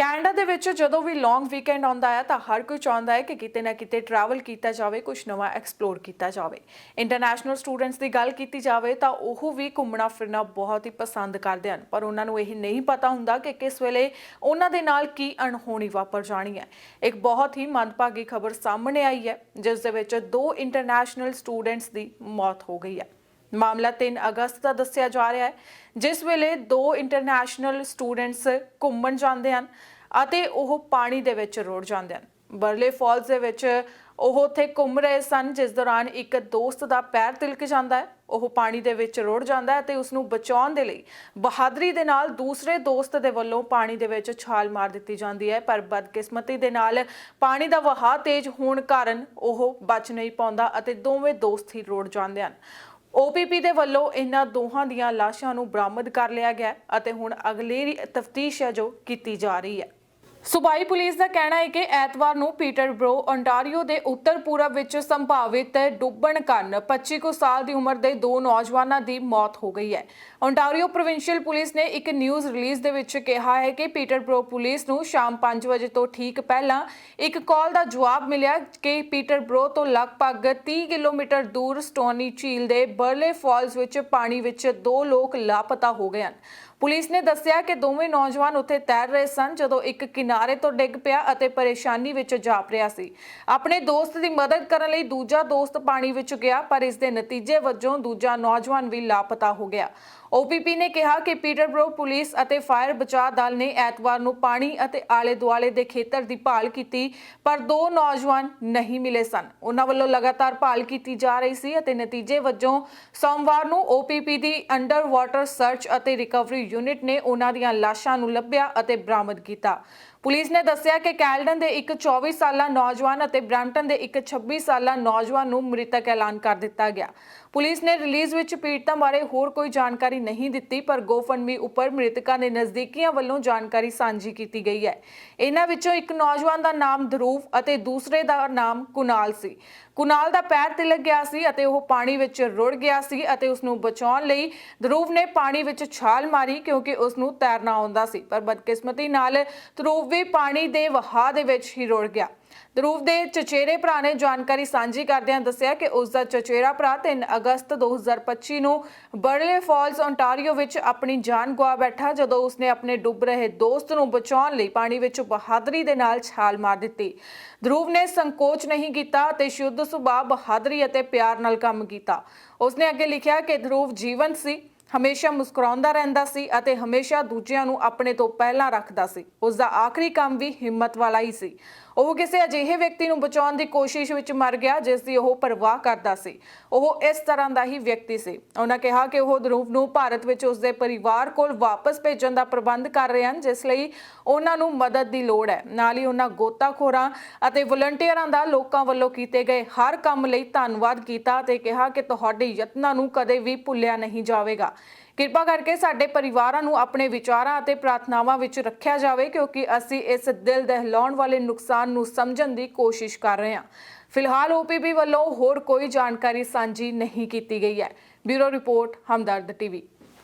Canada ਦੇ ਵਿੱਚ ਜਦੋਂ ਵੀ ਲੌਂਗ ਵੀਕਐਂਡ ਆਉਂਦਾ ਹੈ ਤਾਂ ਹਰ ਕੋਈ ਚਾਹੁੰਦਾ ਹੈ ਕਿ ਕਿਤੇ ਨਾ ਕਿਤੇ ਟਰੈਵਲ ਕੀਤਾ ਜਾਵੇ, ਕੁਝ ਨਵਾਂ ਐਕਸਪਲੋਰ ਕੀਤਾ ਜਾਵੇ। ਇੰਟਰਨੈਸ਼ਨਲ ਸਟੂਡੈਂਟਸ ਦੀ ਗੱਲ ਕੀਤੀ ਜਾਵੇ ਤਾਂ ਉਹ ਵੀ ਘੁੰਮਣਾ ਫਿਰਨਾ ਬਹੁਤ ਹੀ ਪਸੰਦ ਕਰਦੇ ਹਨ। ਪਰ ਉਹਨਾਂ ਨੂੰ ਇਹ ਨਹੀਂ ਪਤਾ ਹੁੰਦਾ ਕਿ ਕਿਸ ਵੇਲੇ ਉਹਨਾਂ ਦੇ ਨਾਲ ਕੀ ਅਣਹੋਣੀ ਵਾਪਰ ਜਾਣੀ ਹੈ। ਇੱਕ ਬਹੁਤ ਹੀ ਮੰਦਭਾਗੀ ਖਬਰ ਸਾਹਮਣੇ ਆਈ ਹੈ, ਜਿਸ ਦੇ ਵਿੱਚ ਦੋ ਇੰਟਰਨੈਸ਼ਨਲ ਸਟੂਡੈਂਟਸ ਦੀ ਮੌਤ ਹੋ ਗਈ ਹੈ। ਮਾਮਲਾ 3 ਅਗਸਤ ਦਾ ਦੱਸਿਆ ਜਾ ਰਿਹਾ ਹੈ, ਜਿਸ ਵੇਲੇ ਦੋ ਇੰਟਰਨੈਸ਼ਨਲ ਸਟੂਡੈਂਟਸ ਘੁੰਮਣ ਜਾਂਦੇ ਹਨ ਅਤੇ ਉਹ ਪਾਣੀ ਦੇ ਵਿੱਚ ਰੁੜ ਜਾਂਦੇ ਹਨ। ਬਰਲੇ ਫਾਲਸ ਦੇ ਵਿੱਚ ਉਹ ਉੱਥੇ ਘੁੰਮ ਰਹੇ ਸਨ, ਜਿਸ ਦੌਰਾਨ ਇੱਕ ਦੋਸਤ ਦਾ ਪੈਰ ਤਿਲਕ ਜਾਂਦਾ ਹੈ, ਉਹ ਪਾਣੀ ਦੇ ਵਿੱਚ ਰੁੜ ਜਾਂਦਾ ਹੈ ਤੇ ਉਸ ਨੂੰ ਬਚਾਉਣ ਦੇ ਲਈ ਬਹਾਦਰੀ ਦੇ ਨਾਲ ਦੂਸਰੇ ਦੋਸਤ ਦੇ ਵੱਲੋਂ ਪਾਣੀ ਦੇ ਵਿੱਚ ਛਾਲ ਮਾਰ ਦਿੱਤੀ ਜਾਂਦੀ ਹੈ, ਪਰ ਬਦਕਿਸਮਤੀ ਦੇ ਨਾਲ ਪਾਣੀ ਦਾ ਵਹਾਅ ਤੇਜ਼ ਹੋਣ ਕਾਰਨ ਉਹ ਬਚ ਨਹੀਂ ਪਾਉਂਦਾ ਅਤੇ ਦੋਵੇਂ ਦੋਸਤ ਹੀ ਰੁੜ ਜਾਂਦੇ ਹਨ। OPP ਦੇ ਵੱਲੋਂ ਇਹਨਾਂ ਦੋਹਾਂ ਦੀਆਂ ਲਾਸ਼ਾਂ ਨੂੰ ਬਰਾਮਦ ਕਰ ਲਿਆ ਗਿਆ ਹੈ ਅਤੇ ਹੁਣ ਅਗਲੇਰੀ ਤਫਤੀਸ਼ ਹੈ ਜੋ ਕੀਤੀ ਜਾ ਰਹੀ ਹੈ। ਸੂਬਾਈ ਪੁਲਿਸ ਦਾ ਕਹਿਣਾ ਹੈ ਕਿ ਐਤਵਾਰ ਨੂੰ ਪੀਟਰਬਰੋ ontario ਦੇ ਉੱਤਰ ਪੂਰਬ ਵਿੱਚ ਸੰਭਾਵਿਤ ਡੁੱਬਣ ਕਾਰਨ 25 ਕੁ ਸਾਲ ਦੀ ਉਮਰ ਦੇ ਦੋ ਨੌਜਵਾਨਾਂ ਦੀ ਮੌਤ ਹੋ ਗਈ ਹੈ। ontario ਪ੍ਰੋਵਿੰਸ਼ੀਅਲ ਪੁਲਿਸ ਨੇ ਇੱਕ ਨਿਊਜ਼ ਰਿਲੀਜ਼ ਦੇ ਵਿੱਚ ਕਿਹਾ ਹੈ ਕਿ ਪੀਟਰਬਰੋ ਪੁਲਿਸ ਨੂੰ ਸ਼ਾਮ 5 ਵਜੇ ਤੋਂ ਠੀਕ ਪਹਿਲਾਂ ਇੱਕ ਕਾਲ ਦਾ ਜਵਾਬ ਮਿਲਿਆ ਕਿ ਪੀਟਰਬਰੋ ਤੋਂ ਲਗਭਗ 30 ਕਿਲੋਮੀਟਰ ਦੂਰ ਸਟੋਨੀ ਝੀਲ ਦੇ ਬਰਲੇ ਫਾਲਸ ਵਿੱਚ ਪਾਣੀ ਵਿੱਚ ਦੋ ਲੋਕ ਲਾਪਤਾ ਹੋ ਗਏ ਹਨ। ਪੁਲਿਸ ਨੇ ਦੱਸਿਆ ਕਿ ਦੋਵੇਂ ਨੌਜਵਾਨ ਉੱਥੇ ਤੈਰ ਰਹੇ ਸਨ ਜਦੋਂ ਇੱਕ ਕਿਨਾਰੇ ਤੋਂ ਡਿੱਗ ਪਿਆ ਅਤੇ ਪਰੇਸ਼ਾਨੀ ਵਿੱਚ ਜਾਪ ਰਿਹਾ ਸੀ। ਆਪਣੇ ਦੋਸਤ ਦੀ ਮਦਦ ਕਰਨ ਲਈ ਦੂਜਾ ਦੋਸਤ ਪਾਣੀ ਵਿੱਚ ਗਿਆ, ਪਰ ਇਸ ਦੇ ਨਤੀਜੇ ਵਜੋਂ ਦੂਜਾ ਨੌਜਵਾਨ ਵੀ ਲਾਪਤਾ ਹੋ ਗਿਆ। OPP ਨੇ ਕਿਹਾ ਕਿ ਪੀਟਰਬਰੋ ਪੁਲਿਸ ਅਤੇ ਫਾਇਰ ਬਚਾਅ ਦਲ ਨੇ ਐਤਵਾਰ ਨੂੰ ਪਾਣੀ ਅਤੇ ਆਲੇ ਦੁਆਲੇ ਦੇ ਖੇਤਰ ਦੀ ਭਾਲ ਕੀਤੀ, ਪਰ ਦੋ ਨੌਜਵਾਨ ਨਹੀਂ ਮਿਲੇ ਸਨ। ਉਹਨਾਂ ਵੱਲੋਂ ਲਗਾਤਾਰ ਭਾਲ ਕੀਤੀ ਜਾ ਰਹੀ ਸੀ ਅਤੇ ਨਤੀਜੇ ਵਜੋਂ ਸੋਮਵਾਰ ਨੂੰ OPP ਦੀ ਅੰਡਰ ਵਾਟਰ ਸਰਚ ਅਤੇ ਰਿਕਵਰੀ ਯੂਨਿਟ ਨੇ ਉਹਨਾਂ ਦੀਆਂ ਲਾਸ਼ਾਂ ਨੂੰ ਲੱਭਿਆ ਅਤੇ ਬਰਾਮਦ ਕੀਤਾ। ਪੁਲਿਸ ਨੇ ਦੱਸਿਆ ਕਿ ਕੈਲਡਨ ਦੇ ਇੱਕ 24 ਸਾਲਾ ਨੌਜਵਾਨ ਅਤੇ ਬ੍ਰੈਂਟਨ ਦੇ ਇੱਕ 26 ਸਾਲਾ ਨੌਜਵਾਨ ਨੂੰ ਮ੍ਰਿਤਕ ਐਲਾਨ ਕਰ ਦਿੱਤਾ ਗਿਆ। ਪੁਲਿਸ ਨੇ ਰਿਲੀਜ਼ ਵਿੱਚ ਪੀੜਤਾਂ ਬਾਰੇ ਹੋਰ ਕੋਈ ਜਾਣਕਾਰੀ ਨਹੀਂ ਦਿੱਤੀ, ਪਰ ਗੋਫੰਡਮੀ ਉੱਪਰ ਮ੍ਰਿਤਕਾਂ ਦੇ ਨਜ਼ਦੀਕੀਆਂ ਵੱਲੋਂ ਜਾਣਕਾਰੀ ਸਾਂਝੀ ਕੀਤੀ ਗਈ ਹੈ। ਇਹਨਾਂ ਵਿੱਚੋਂ ਇੱਕ ਨੌਜਵਾਨ ਦਾ ਨਾਮ ਧਰੂਵ ਅਤੇ ਦੂਸਰੇ ਦਾ ਨਾਮ ਕੁਨਾਲ ਸੀ। ਕੁਨਾਲ ਦਾ ਪੈਰ ਤਿਲਕ ਗਿਆ ਸੀ ਅਤੇ ਉਹ ਪਾਣੀ ਵਿੱਚ ਰੁੜ ਗਿਆ ਸੀ ਅਤੇ ਉਸ ਨੂੰ ਬਚਾਉਣ ਲਈ ਧਰੂਵ ਨੇ ਪਾਣੀ ਵਿੱਚ ਛਾਲ ਮਾਰੀ ਕਿਉਂਕਿ ਉਸ ਨੂੰ ਤੈਰਨਾ ਆਉਂਦਾ ਸੀ। ਪਰ ਬਦਕਿਸਮਤੀ ਨਾਲ ਧਰੂਵ ਵੀ ਪਾਣੀ ਦੇ ਵਹਾਅ ਦੇ ਵਿੱਚ ਹੀ ਰੁੜ ਗਿਆ। ਧਰੂਵ ਦੇ ਚਚੇਰੇ ਭਰਾ ਨੇ ਜਾਣਕਾਰੀ ਸਾਂਝੀ ਕਰਦਿਆਂ ਦੱਸਿਆ ਕਿ ਉਸ ਦਾ ਚਚੇਰਾ ਭਰਾ 3 ਅਗਸਤ 2025 ਨੂੰ ਬਰਲੇ ਫਾਲਸ ontario ਵਿੱਚ ਆਪਣੀ ਜਾਨ ਗਵਾ ਬੈਠਾ ਜਦੋਂ ਉਸਨੇ ਆਪਣੇ ਡੁੱਬ ਰਹੇ ਦੋਸਤ ਨੂੰ ਬਚਾਉਣ ਲਈ ਪਾਣੀ ਵਿੱਚ ਬਹਾਦਰੀ ਦੇ ਨਾਲ ਛਾਲ ਮਾਰ ਦਿੱਤੀ। ਧਰੂਵ ਨੇ ਸੰਕੋਚ ਨਹੀਂ ਕੀਤਾ ਤੇ ਸ਼ੁੱਧ ਸੁਭਾਅ, ਬਹਾਦਰੀ ਅਤੇ ਪਿਆਰ ਨਾਲ ਕੰਮ ਕੀਤਾ। ਉਸਨੇ ਅੱਗੇ ਲਿਖਿਆ ਕਿ ਧਰੂਵ ਜੀਵੰਤ ਸੀ। ਹਮੇਸ਼ਾ ਮੁਸਕਰਾਉਂਦਾ ਰਹਿੰਦਾ ਸੀ ਅਤੇ ਹਮੇਸ਼ਾ ਦੂਜਿਆਂ ਨੂੰ ਆਪਣੇ ਤੋਂ ਪਹਿਲਾਂ ਰੱਖਦਾ ਸੀ। ਉਸ ਦਾ ਆਖਰੀ ਕੰਮ ਵੀ ਹਿੰਮਤ ਵਾਲਾ ਹੀ ਸੀ। ਉਹ ਕਿਸੇ ਅਜਿਹੇ ਵਿਅਕਤੀ ਨੂੰ ਬਚਾਉਣ ਦੀ ਕੋਸ਼ਿਸ਼ ਵਿੱਚ ਮਰ ਗਿਆ, ਜਿਸ ਦੀ ਉਹ ਪਰਵਾਹ ਕਰਦਾ ਸੀ। ਉਹ ਇਸ ਤਰ੍ਹਾਂ ਦਾ ਹੀ ਵਿਅਕਤੀ ਸੀ। ਉਹਨਾਂ ਕਿਹਾ ਕਿ ਉਹ ਧਰੂਵ ਨੂੰ ਭਾਰਤ ਵਿੱਚ ਉਸ ਦੇ ਪਰਿਵਾਰ ਕੋਲ ਵਾਪਸ ਭੇਜਣ ਦਾ ਪ੍ਰਬੰਧ ਕਰ ਰਹੇ ਹਨ, ਜਿਸ ਲਈ ਉਹਨਾਂ ਨੂੰ ਮਦਦ ਦੀ ਲੋੜ ਹੈ। ਨਾਲ ਹੀ ਉਹਨਾਂ ਗੋਤਾਖੋਰਾਂ ਅਤੇ ਵਲੰਟੀਅਰਾਂ ਦਾ ਲੋਕਾਂ ਵੱਲੋਂ ਕੀਤੇ ਗਏ ਹਰ ਕੰਮ ਲਈ ਧੰਨਵਾਦ ਕੀਤਾ ਤੇ ਕਿਹਾ ਕਿ ਤੁਹਾਡੇ ਯਤਨਾਂ ਨੂੰ ਕਦੇ ਵੀ ਭੁੱਲਿਆ ਨਹੀਂ ਜਾਵੇਗਾ। ਕਿਰਪਾ ਕਰਕੇ ਸਾਡੇ ਪਰਿਵਾਰਾਂ ਨੂੰ ਆਪਣੇ ਵਿਚਾਰਾਂ ਅਤੇ ਪ੍ਰਾਰਥਨਾਵਾਂ ਵਿੱਚ ਰੱਖਿਆ ਜਾਵੇ, ਕਿਉਂਕਿ ਅਸੀਂ ਇਸ ਦਿਲ ਦਹਿਲਾਉਣ ਵਾਲੇ ਨੁਕਸਾਨ ਨੂੰ ਸਮਝਣ ਦੀ ਕੋਸ਼ਿਸ਼ ਕਰ ਰਹੇ ਹਾਂ। ਫਿਲਹਾਲ OPB ਵੱਲੋਂ ਹੋਰ ਕੋਈ ਜਾਣਕਾਰੀ ਸਾਂਝੀ ਨਹੀਂ ਕੀਤੀ ਗਈ ਹੈ। Bureau report, Hamdard TV.